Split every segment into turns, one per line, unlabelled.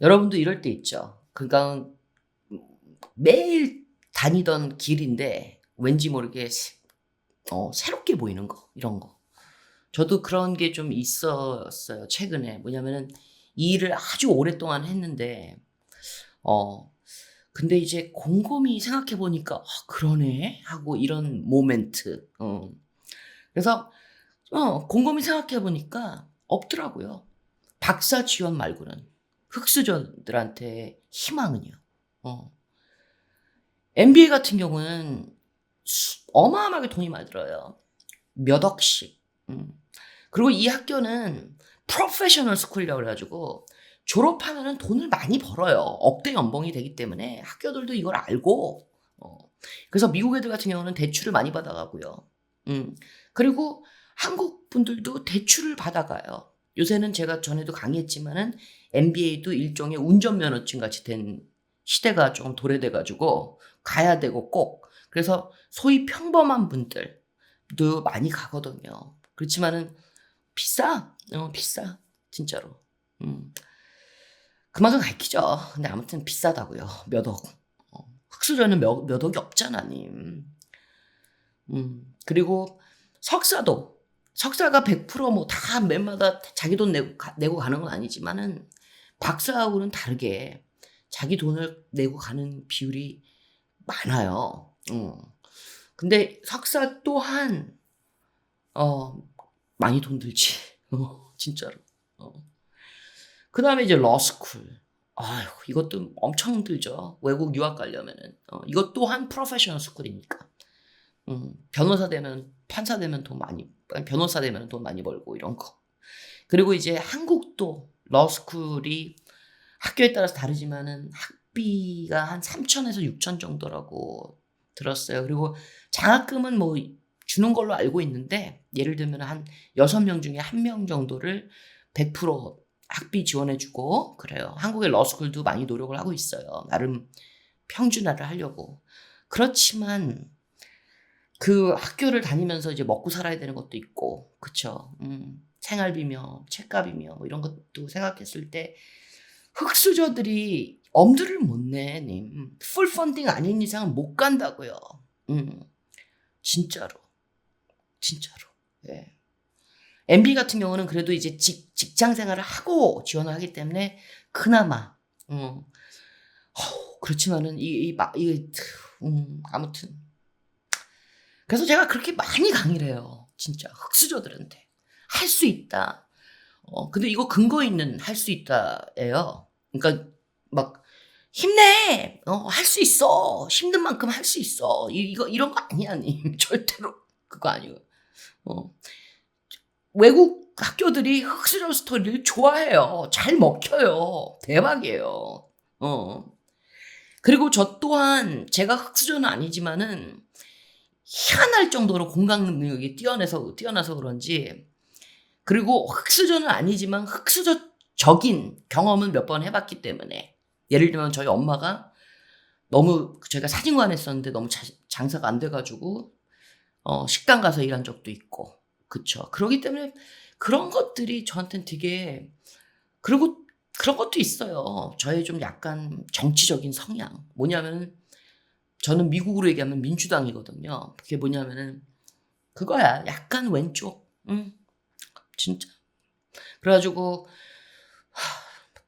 여러분도 이럴 때 있죠. 그러니까 매일 다니던 길인데 왠지 모르게 새- 어, 새롭게 보이는 거 이런 거. 저도 그런 게 좀 있었어요. 최근에 뭐냐면은 이 일을 아주 오랫동안 했는데 어 근데 이제 곰곰이 생각해 보니까 아, 그러네 하고 이런 모멘트. 어. 그래서 어 곰곰이 생각해 보니까 없더라고요. 박사 지원 말고는 흑수저들한테 희망은요. 어. MBA 같은 경우는 수- 어마어마하게 돈이 많이 들어요. 몇 억씩. 음. 그리고 이 학교는 프로페셔널 스쿨이라고 그래가지고 졸업하면은 돈을 많이 벌어요. 억대 연봉이 되기 때문에 학교들도 이걸 알고. 어. 그래서 미국 애들 같은 경우는 대출을 많이 받아가고요. 음. 그리고 한국 분들도 대출을 받아가요. 요새는 제가 전에도 강의했지만은 MBA도 일종의 운전면허증 같이 된 시대가 조금 도래돼가지고 가야 되고 꼭. 그래서 소위 평범한 분들도 많이 가거든요. 그렇지만은 비싸. 어, 비싸. 진짜로. 음. 그만큼 가르치죠. 근데 아무튼 비싸다고요. 몇 억. 어, 흑수저는 몇, 몇 억이 없잖아, 님. 음. 그리고 석사도 석사가 100%뭐 다 매마다 자기 돈 내고, 가, 내고 가는 건 아니지만은 박사하고는 다르게 자기 돈을 내고 가는 비율이 많아요. 어. 근데 석사 또한 어 많이 돈 들지. 어, 진짜로. 어. 그 다음에 이제 러스쿨. 아휴, 이것도 엄청 들죠. 외국 유학 가려면은. 어, 이것 또한 프로페셔널 스쿨이니까. 음, 변호사 되면, 판사 되면 돈 많이, 변호사 되면 돈 많이 벌고 이런 거. 그리고 이제 한국도 러스쿨이 학교에 따라서 다르지만은 학비가 한 3천에서 6천 정도라고 들었어요. 그리고 장학금은 뭐 주는 걸로 알고 있는데 예를 들면 한 6명 중에 1명 정도를 100% 학비 지원해주고 그래요. 한국의 러스쿨도 많이 노력을 하고 있어요. 나름 평준화를 하려고. 그렇지만 그 학교를 다니면서 이제 먹고 살아야 되는 것도 있고, 그쵸? 음, 생활비며 책값이며 뭐 이런 것도 생각했을 때 흑수저들이 엄두를 못 내, 님. 풀 펀딩 아닌 이상은 못 간다고요. 음, 진짜로. 진짜로. 예. MB 같은 경우는 그래도 이제 직, 직장 생활을 하고 지원을 하기 때문에 그나마, 음, 허, 그렇지만은 이, 이, 마- 이, 음, 아무튼. 그래서 제가 그렇게 많이 강의를 해요. 진짜. 흑수저들한테. 할 수 있다. 어, 근데 이거 근거 있는 할 수 있다예요. 그러니까 막 힘내. 어, 할 수 있어. 힘든 만큼 할 수 있어. 이, 이거 이런 거 아니야, 님. 절대로 그거 아니고. 어. 외국 학교들이 흑수저 스토리를 좋아해요. 잘 먹혀요. 대박이에요. 어. 그리고 저 또한 제가 흑수저는 아니지만은 희한할 정도로 공감 능력이 뛰어나서 뛰어나서 그런지 그리고 흑수저는 아니지만 흑수저적인 경험은 몇 번 해봤기 때문에 예를 들면 저희 엄마가 너무 저희가 사진관 했었는데 너무 자- 장사가 안 돼가지고 어, 식당 가서 일한 적도 있고 그쵸. 그러기 때문에 그런 것들이 저한테는 되게 그리고 그런 것도 있어요. 저의 좀 약간 정치적인 성향. 뭐냐면은 저는 미국으로 얘기하면 민주당이거든요. 그게 뭐냐면은 그거야. 약간 왼쪽 응 진짜 그래가지고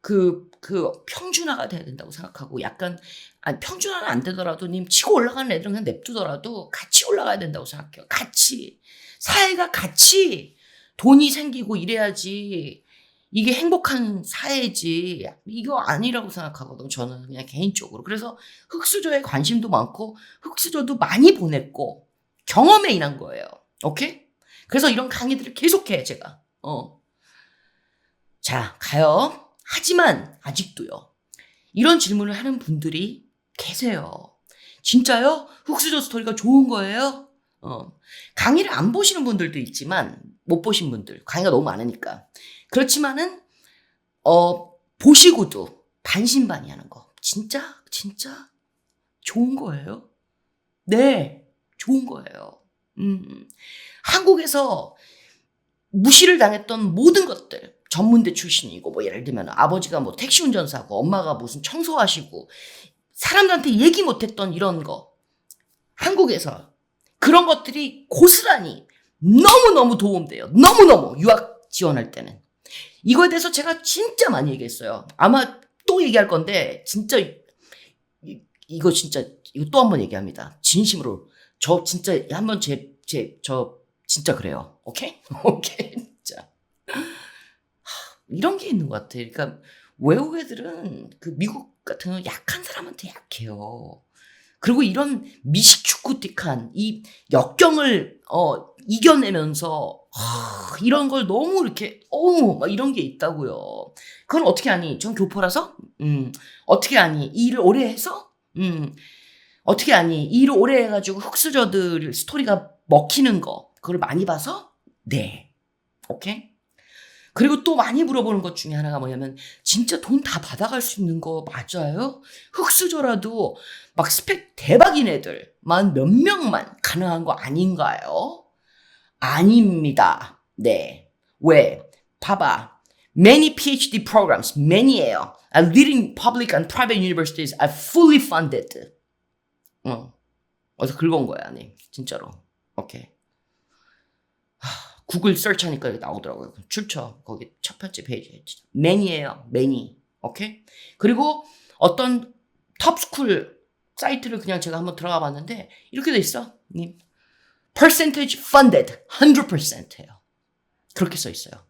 그, 그 평준화가 돼야 된다고 생각하고 약간 아니 평준화는 안 되더라도 님 치고 올라가는 애들은 그냥 냅두더라도 같이 올라가야 된다고 생각해요. 같이 사회가 같이 돈이 생기고 이래야지 이게 행복한 사회지 이거 아니라고 생각하거든요. 저는 그냥 개인적으로 그래서 흑수저에 관심도 많고 흑수저도 많이 보냈고 경험에 인한 거예요. 오케이? 그래서 이런 강의들을 계속해 제가. 어. 자 가요. 하지만 아직도요. 이런 질문을 하는 분들이 계세요. 진짜요? 흑수저 스토리가 좋은 거예요? 어. 강의를 안 보시는 분들도 있지만 못 보신 분들 강의가 너무 많으니까 그렇지만은 어 보시고도 반신반의하는 거 진짜 진짜 좋은 거예요? 네 좋은 거예요. 음 한국에서 무시를 당했던 모든 것들 전문대 출신이고 뭐 예를 들면 아버지가 뭐 택시 운전사고 엄마가 무슨 청소하시고 사람들한테 얘기 못했던 이런 거 한국에서 그런 것들이 고스란히 너무너무 도움돼요. 너무너무 유학 지원할 때는. 이거에 대해서 제가 진짜 많이 얘기했어요. 아마 또 얘기할 건데 진짜 이, 이거 진짜 이거 또 한 번 얘기합니다. 진심으로 저 진짜 한 번 제 제 저 진짜 그래요. 오케이? 오케이. 진짜. 하, 이런 게 있는 것 같아. 그러니까 외국 애들은 그 미국 같은 경우 약한 사람한테 약해요. 그리고 이런 미식축구틱한 이 역경을 어 이겨내면서 하, 이런 걸 너무 이렇게 어막 이런 게 있다고요. 그건 어떻게 아니? 전 교포라서 음 어떻게 아니? 이 일을 오래 해서 음 어떻게 아니? 이 일을 오래 해가지고 흑수저들 스토리가 먹히는 거 그걸 많이 봐서 네 오케이. 그리고 또 많이 물어보는 것 중에 하나가 뭐냐면 진짜 돈 다 받아갈 수 있는 거 맞아요? 흑수저라도 막 스펙 대박인 애들만 몇 명만 가능한 거 아닌가요? 아닙니다. 네. 왜? 봐봐. Many PhD programs, many예요. At leading public and private universities are fully funded. 어. 어디서 긁어온 거야, 아니. 진짜로. 오케이. 하, 구글 서치하니까 나오더라고요. 출처 거기 첫 번째 페이지에 many예요, many. 오케이. 그리고 어떤 톱스쿨 사이트를 그냥 제가 한번 들어가 봤는데 이렇게 돼 있어, 님. percentage funded 100%예요. 그렇게 써 있어요.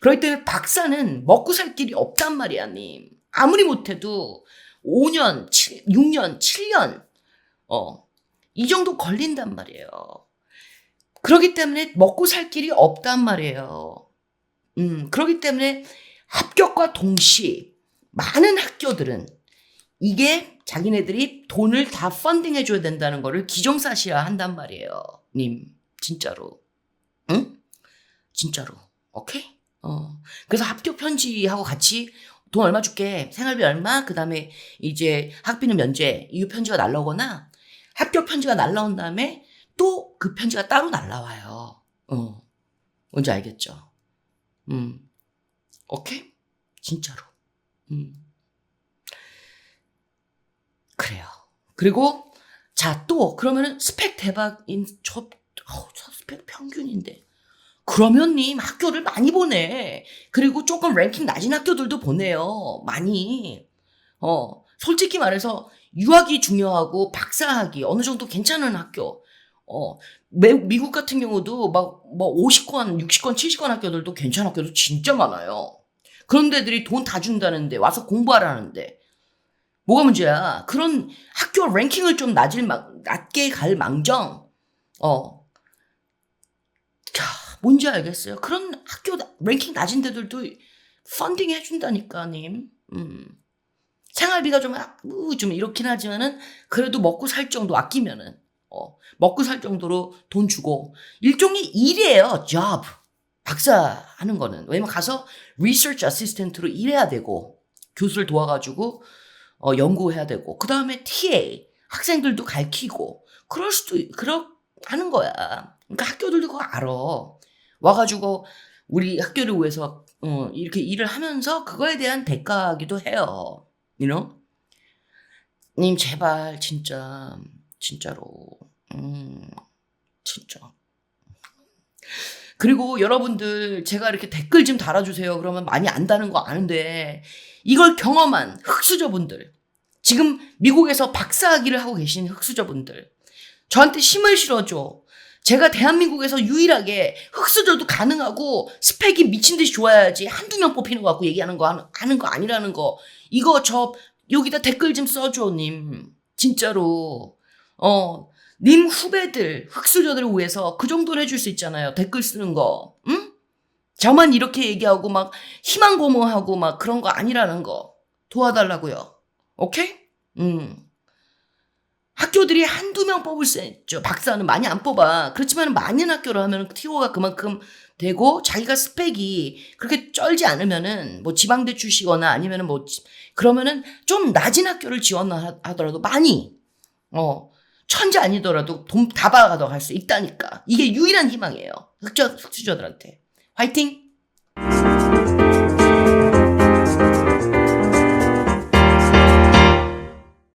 그렇기 때문에 박사는 먹고 살 길이 없단 말이야, 님. 아무리 못해도 5년, 7, 6년, 7년, 어, 이 정도 걸린단 말이에요. 그렇기 때문에 먹고 살 길이 없단 말이에요. 음, 그렇기 때문에 합격과 동시 많은 학교들은 이게 자기네들이 돈을 다 펀딩 해 줘야 된다는 거를 기정사실화 한단 말이에요. 님, 진짜로. 응? 진짜로. 오케이? 어. 그래서 합격 편지하고 같이 돈 얼마 줄게. 생활비 얼마? 그 다음에 이제 학비는 면제. 이후 편지가 날라오거나 합격 편지가 날라온 다음에 또 그 편지가 따로 날라와요. 어. 뭔지 알겠죠? 음. 오케이? 진짜로. 음. 그래요. 그리고 자, 또 그러면은 스펙 대박인 저, 어, 저 스펙 평균인데. 그러면 님 학교를 많이 보내. 그리고 조금 랭킹 낮은 학교들도 보내요. 많이. 어, 솔직히 말해서 유학이 중요하고 박사학위 어느 정도 괜찮은 학교. 어, 매, 미국 같은 경우도 막, 뭐 50권, 60권, 70권 학교들도 괜찮은 학교도 진짜 많아요. 그런 데들이 돈 다 준다는데 와서 공부하라는데. 뭐가 문제야? 그런 학교 랭킹을 좀 낮을 망, 낮게 갈 망정. 어. 자, 뭔지 알겠어요. 그런 학교 랭킹 낮은 데들도 펀딩 해준다니까, 님. 음. 생활비가 좀, 아, 우, 좀 이렇긴 하지만은 그래도 먹고 살 정도 아끼면은, 어, 먹고 살 정도로 돈 주고, 일종의 일이에요, job. 박사 하는 거는. 왜냐면 가서 research assistant로 일해야 되고, 교수를 도와가지고, 어, 연구해야 되고, 그 다음에 TA, 학생들도 가르치고, 그럴 수도, 그러, 하는 거야. 그러니까 학교들도 그거 알아. 와가지고, 우리 학교를 위해서, 어, 이렇게 일을 하면서 그거에 대한 대가기도 해요. you know? 님, 제발, 진짜, 진짜로, 음, 진짜. 그리고 여러분들, 제가 이렇게 댓글 좀 달아주세요. 그러면 많이 안다는 거 아는데, 이걸 경험한 흑수저분들, 지금 미국에서 박사학위를 하고 계신 흑수저분들, 저한테 힘을 실어줘. 제가 대한민국에서 유일하게 흑수저도 가능하고 스펙이 미친 듯이 좋아야지 한두 명 뽑히는 거 갖고 얘기하는 거 하는, 하는 거 아니라는 거. 이거 저 여기다 댓글 좀 써줘, 님. 진짜로. 어, 님 후배들, 흑수저들을 위해서 그 정도는 해줄 수 있잖아요. 댓글 쓰는 거. 응? 저만 이렇게 얘기하고 막 희망 고모하고 막 그런 거 아니라는 거. 도와달라고요. 오케이? 음. 학교들이 한두 명 뽑을 수 있죠. 박사는 많이 안 뽑아. 그렇지만 많은 학교를 하면 티오가 그만큼 되고 자기가 스펙이 그렇게 쩔지 않으면은 뭐 지방대 출시거나 아니면은 뭐 지- 그러면은 좀 낮은 학교를 지원하더라도 많이 어 천재 아니더라도 돈 다 받아갈 수 있다니까. 이게 유일한 희망이에요. 흑저 흑수저들한테. 화이팅!